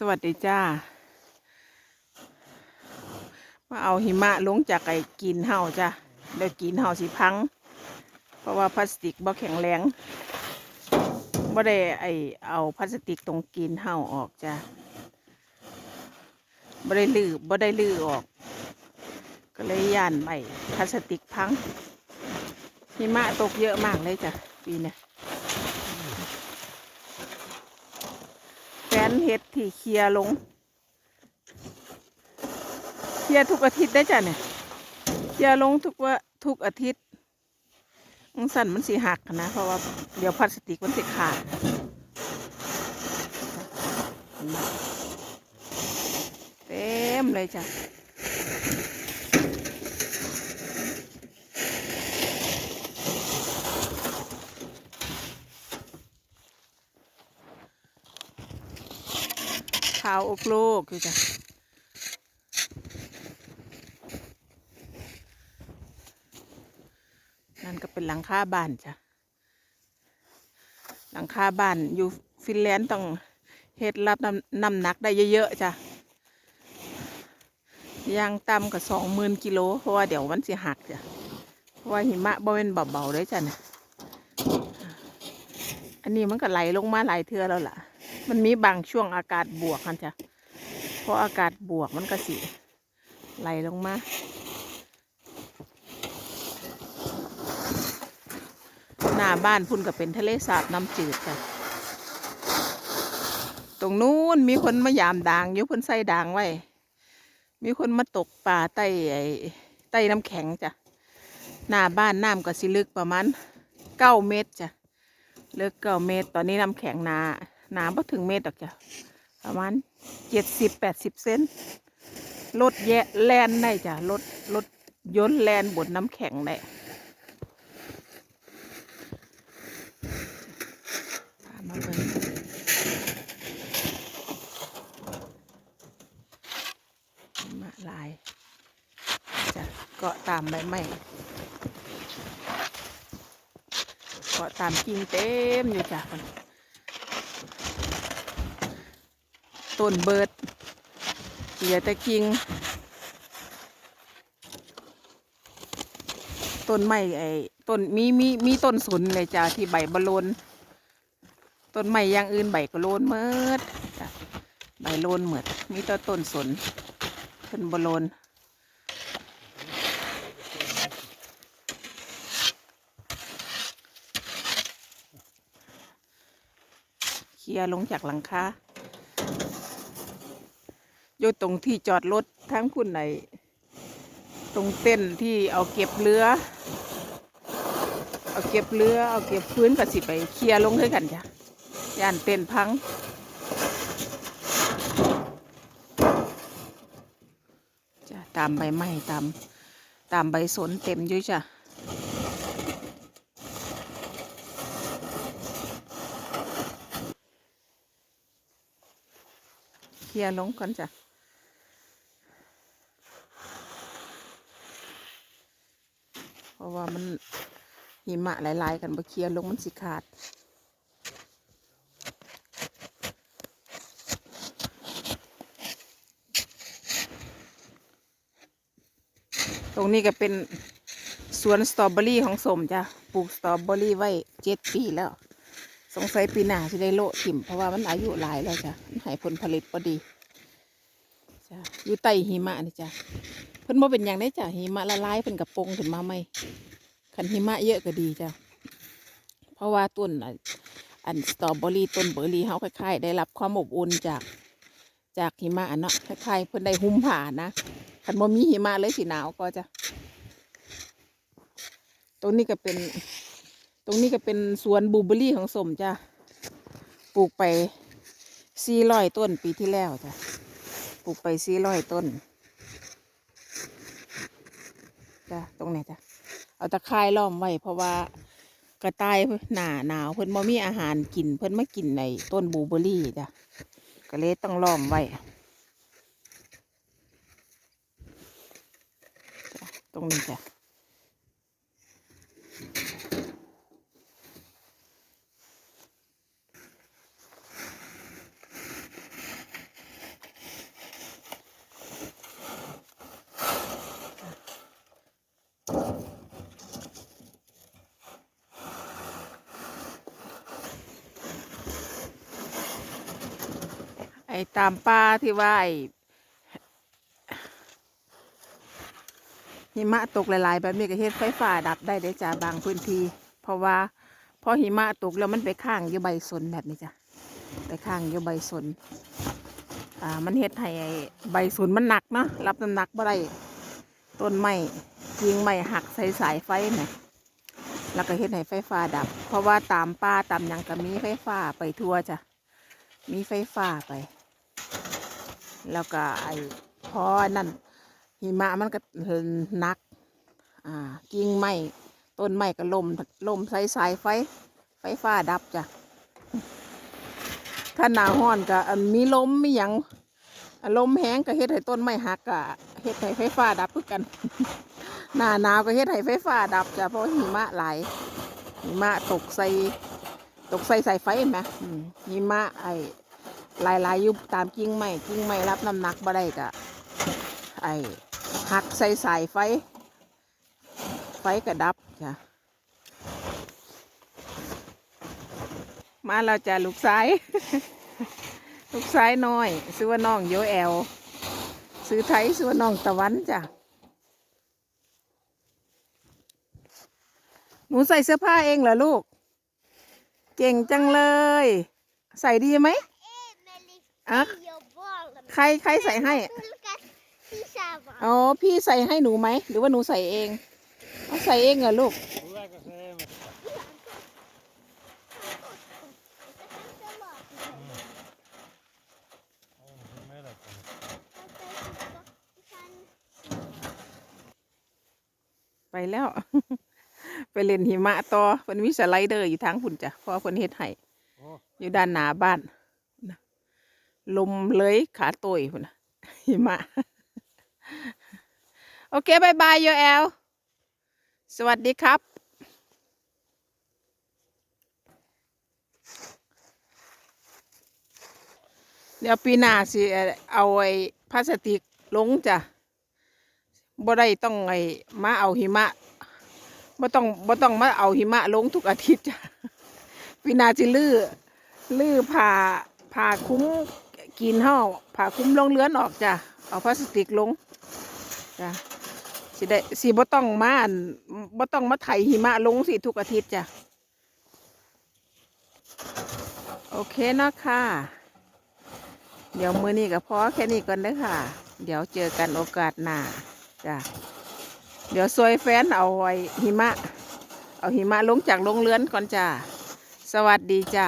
สวัสดีจ้า มาเอาหิมะลงจากไอ้กินเห่าจ้ะเดี๋ยวกินเห่าสิพัง เพราะว่าพลาสติกบ่แข็งแรงบ่ได้ไอเอาพลาสติกตรงกินเห่าออกจ้ะบ่ได้ลือบ่ได้ลือออก ก็เลยย่านใหม่พลาสติกพัง หิมะตกเยอะมากเลยจ้ะปีเนี้ย แฟน เห็ดที่เคลียลง เคลียทุกอาทิตย์ได้จ้ะเนี่ย เคลียลงทุกว่าทุกอาทิตย์มังสั่นมันสีหักนะ เพราะว่าเดี๋ยวพลาสติกมันสิขาดเต็มเลยจ้ะาวอกโลกคือจ้ะนั่นก็เป็นหลังคาบ้านจ้ะ หลังคาบ้านอยู่ฟินแลนด์ต้องเฮ็ดรับน้ำน้ำหนักได้เยอะๆจ้ะยางต่ำกับสองหมื่นกิโลเพราะว่าเดี๋ยวมันสิหักจ้ะเพราะว่าหิมะบ่เป็นเบาๆเลยจ้ะเนี่ยอันนี้มันก็ไหลลงมาหลายเทือแล้วล่ะ มันมีบางช่วงอากาศบวกกันจ้ะเพราะอากาศบวกมันก็สิไหลลงมาหน้าบ้านพุ่นก็เป็นทะเลสาบน้ำจืดจ้ะตรงนู้นมีคนมายามด่างอยู่เพิ่นใส่ด่างไว้ มีคนมาตกปลาใต้ไอ้ใต้น้ำแข็งจ้ะหน้าบ้านน้ำก็สิลึกประมาณเก้าเมตรจ้ะลึกเก้าเมตร ตอนนี้น้ำแข็งหนา หนาบ่ถึงเมตรดอกจ้ะประมาณเจ็ดสิบแปดสิบเซนรถแยะแลนได้จ้ะรถรถยนต์แลนบนน้ำแข็งได้พามาเบิ่งมาลายจ้ะเกาะตามใบไม้เกาะตามกิ่งเต็มอยู่จ้ะคน ต้นเบิดเหลือแต่กิ่งต้นไม้ไอ้ต้นมีมีมีต้นสนเลยจ้ะที่ใบบอลลนต้นไม้อย่างอื่นใบก็โลนเมิดจ้ะใบโลนเหมืดมีแต่ต้นสนต้นบอลลนเคลียลงจากหลังคา อยู่ตรงที่จอดรถทั้งคุณไหน ตรงเต้นที่เอาเก็บเรือ เอาเก็บเรือ เอาเก็บพื้นกับสิไปเคลียร์ลงด้วยกันจ้ะย่านเต้นพังจ้ะตามใบไม้ตามตามใบสนเต็มอยู่จ้ะเคลียร์ลงก่อนจ้ะ เพราะว่ามันหิมะหลาย ๆ กันบ่เคลียร์ลงมันสิขาด ตรงนี้ก็เป็นสวนสตรอเบอรี่ของสมจ้ะปลูกสตรอเบอรี่ไว้เจ็ดปีแล้ว สงสัยปีหน้าจะได้โละถิ่ม เพราะว่ามันอายุหลายแล้วจ้ะมันให้ผลผลิตพอดีจ้ะอยู่ใต้หิมะนี่จ้ะ เพิ่นบ่เป็นอย่างได้จ้ะหิมะละลายเพิ่นกับปงขึ้นมาไหมคันหิมะเยอะก็ดีจ้ะเพราะว่าต้นอันสตรอเบอรี่ต้นเบอร์รี่เขาคล้ายๆได้รับความอบอุ่นจากจากหิมะเนาะคล้ายๆเพิ่นได้หุ้มผ้านะคันบ่มีหิมะเลยสิหนาวก็จะตรงนี้ก็เป็น ตรงนี้ก็เป็นสวนบลูเบอร์รี่ของสมจ้ะปลูกไปสี่ร้อยต้นปีที่แล้วจ้ะปลูกไปสี่ร้อยต้น จ้ะ ต รงไหนจ้ะเอาตะไคร่ล้อมไว้เพราะว่ากระต่ายหนาหนาวเพิ่นบ่มีอาหารกินเพิ่นมากินในต้นบูเบอรี่จ้ะก็เลยต้องล้อมไว้ตรงนี้จ้ะ อ้ตามป่าที่ว่าไอ้หิมะตกหลายๆแบบนี้ก็เฮ็ดไฟฟ้าดับได้เด้จ้าบางพื้นที่ เพราะว่าพอหิมะตกแล้วมันไปข้างอยู่ใบสนแบบนี้จ้ะไปข้างอยู่ใบสนอ่ามันเฮ็ดให้ไอ้ใบสนมันหนักเนาะรับน้ำหนักบ่ได้ต้นไม้กิ่งไม้หักใส่สายไฟไหมแล้วก็เฮ็ดให้ไฟฟ้าดับ เพราะว่าตามป่าตามยังก็มีไฟฟ้าไปทั่วจ้ะมีไฟฟ้าไป แล้วก็ไอ้พอนั่นหิมะมันก็หนัก อ่ากิ่งไม้ต้นไม้ก็ลมลมใส่สายไฟ ไฟฟ้าดับจ้ะถ้าหนาวร้อนก็มีลมมีหยังลมแห้งก็เฮ็ดให้ต้นไม้หักก็เฮ็ดให้ไฟฟ้าดับคือกัน หน้าหนาวก็เฮ็ดให้ไฟฟ้าดับจ้ะเพราะหิมะหลายหิมะตกใส่ตกใส่สายไฟไหมอืมหิมะไอ้ หลายๆอยู่ตามกิ่งไม้กิ่งไม้รับน้ำหนักบ่ได้ก็ไอ้หักใส่สายไฟ ไฟก็ดับจ้ะมาเราจะลูกซ้าย ลูกซ้ายน้อยซื้อว่าน้องโยแอลซื้อไทยซื้อว่าน้องตะวันจ้ะหนูใส่เสื้อผ้าเองเหรอลูก เก่งจังเลย ใส่ดีไหม อะใครใครใส่ให้อ๋อพี่ใส่ให้หนูไหมหรือว่าหนูใส่เองเอาใส่เองเหรอลูก Tuleeko se Eemet? On se melkein. ไปแล้ว ไปเล่นหิมะต่อเพิ่นมีสไลเดอร์อยู่ทางพุ่นจ้ะเพราะว่าเพิ่นเฮ็ดให้ Oh, อยู่ด้านหน้าบ้านนะ ลมเลยขาโตยพุ่นน่ะหิมะ โอเคบายบายโยแอล สวัสดีครับ เดี๋ยวปีหน้าสิ เอาไอ้พลาสติกลงจ้ะบ่ได้ต้องไอ้มาเอาหิมะบ่ต้องบ่ต้องมาเอาหิมะลงทุกอาทิตย์จ้ะปีหน้าสิลื้อลื้อผ่าผ่าคุ้ม กินห่อผ่าคุ้มลงเลือนออกจ้ะเอาพลาสติกลงจ้ะสิได้สิบ่ต้องมาอั่นบ่ต้องมาไถหิมะลงสิทุกอาทิตย์จ้ะโอเคเนาะค่ะ เดี๋ยวมือนี้ก็พอแค่นี้ก่อนเด้อค่ะ เดี๋ยวเจอกันโอกาสหน้าจ้ะเดี๋ยวซวยแฟนเอาไว้หิมะ เอาหิมะลงจากโรงเรือนก่อนจ้าสวัสดีจ้า